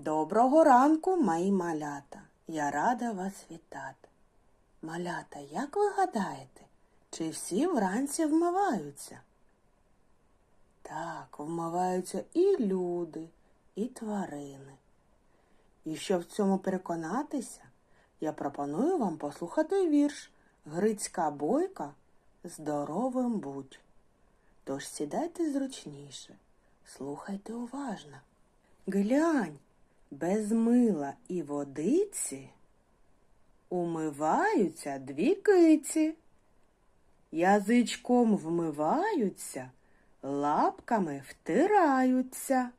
Доброго ранку, мої малята. Я рада вас вітати. Малята, як ви гадаєте, чи всі вранці вмиваються? Так, вмиваються і люди, і тварини. І щоб в цьому переконатися, я пропоную вам послухати вірш Грицька бойка Здоровим будь. Тож сідайте зручніше, слухайте уважно. Глянь, без мила і водиці умиваються дві киці. Язичком вмиваються, лапками втираються.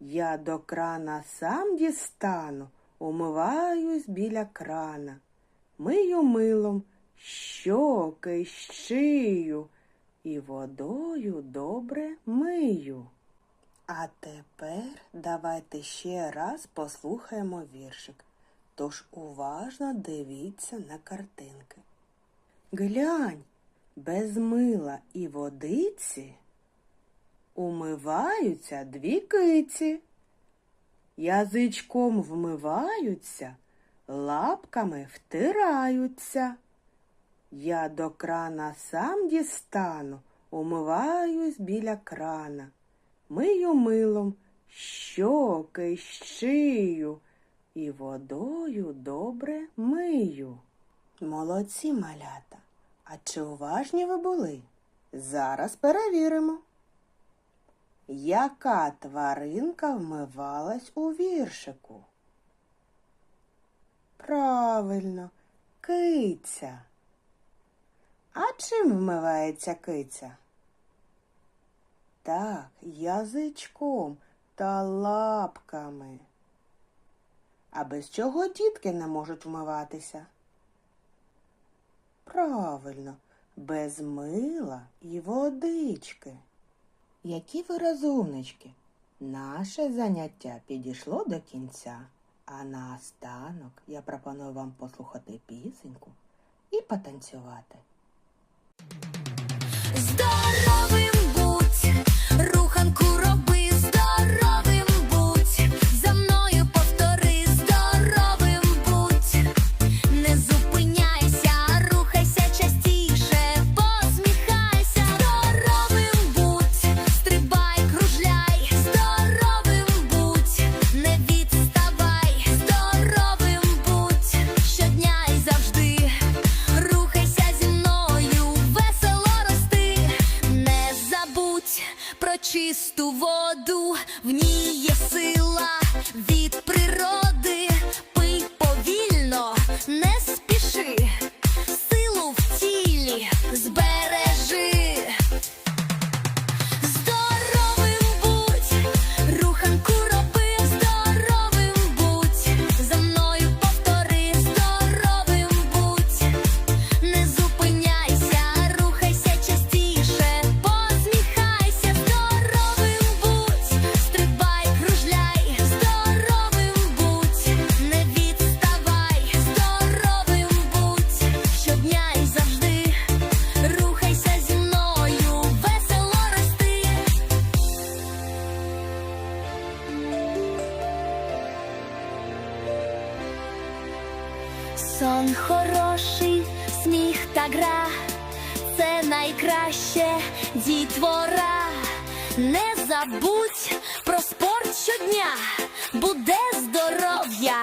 Я до крана сам дістану, умиваюсь біля крана. Мию милом щоки, шию і водою добре мию. А тепер давайте ще раз послухаємо віршик. Тож уважно дивіться на картинки. Глянь, без мила і водиці умиваються дві киці. Язичком вмиваються, лапками втираються. Я до крана сам дістану, умиваюсь біля крана. Мию милом щоки, шию і водою добре мию. Молодці малята. А чи уважні ви були? Зараз перевіримо. Яка тваринка вмивалась у віршику? Правильно, киця. А чим вмивається киця? Так, язичком та лапками. А без чого дітки не можуть вмиватися? Правильно, без мила і водички. Які ви розумнички! Наше заняття підійшло до кінця, а наостанок я пропоную вам послухати пісеньку і потанцювати. Чисту воду, в ній є Сон хороший, сміх та гра, це найкраще дітвора. Не забудь про спорт щодня, буде здоров'я.